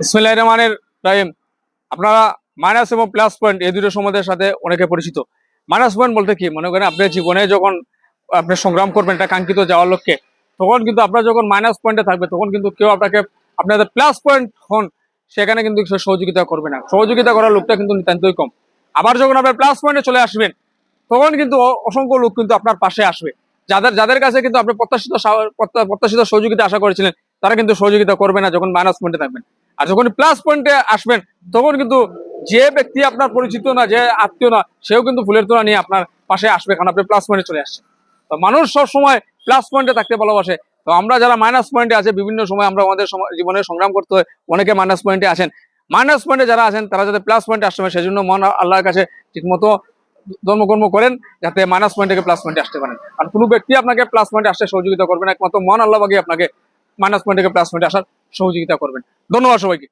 ইসমিল্লাহ রহমানের রাহিম। আপনারা মাইনাস এবং প্লাস পয়েন্ট এই দুটো সমাজের সাথে অনেকে পরিচিত। মাইনাস পয়েন্ট বলতে কি? মনে করেন আপনার জীবনে যখন আপনি সংগ্রাম করবেন একটা কাঙ্ক্ষিত যাওয়ার লক্ষ্যে, তখন কিন্তু আপনার যখন মাইনাস পয়েন্টে থাকবে, তখন কিন্তু কেউ আপনাকে আপনাদের প্লাস পয়েন্ট হন, সেখানে কিন্তু সহযোগিতা করবে না। সহযোগিতা করার লোকটা কিন্তু নিতান্তই কম। আবার যখন আপনার প্লাস পয়েন্টে চলে আসবেন, তখন কিন্তু অসংখ্য লোক কিন্তু আপনার পাশে আসবে। যাদের যাদের কাছে কিন্তু আপনি প্রত্যাশিত প্রত্যাশিত সহযোগিতা আশা করেছিলেন, তারা কিন্তু সহযোগিতা করবে না যখন মাইনাস পয়েন্টে থাকবেন। আর যখন প্লাস পয়েন্টে আসবেন তখন কিন্তু যে ব্যক্তি আপনার পরিচিত না যে আত্মীয় না সেও কিন্তু ফুলের তোলা নিয়ে আপনার পাশে আসবে কারণ আপনি প্লাস পয়েন্টে চলে আসছেন তো মানুষ সব সময় প্লাস পয়েন্টে থাকতে ভালোবাসে তো আমরা যারা মাইনাস পয়েন্টে আছে বিভিন্ন সময় আমরা আমাদের জীবনে সংগ্রাম করতে হয় অনেকে মাইনাস পয়েন্টে আছেন মাইনাস পয়েন্টে যারা আছেন তারা যাতে প্লাস পয়েন্টে আসতে পারে সেই জন্য মন আল্লাহর কাছে ঠিকমতো ধর্মকর্ম করেন যাতে মাইনাস পয়েন্ট প্লাস পয়েন্টে আসতে পারেন আর কোনো ব্যক্তি আপনাকে প্লাস পয়েন্টে আসতে সহযোগিতা করবেন একমাত্র মন আল্লাহ বাকি আপনাকে মাইনাস পয়েন্ট প্লাস পয়েন্টে আসার সহযোগিতা করবেন। ধন্যবাদ সবাইকে।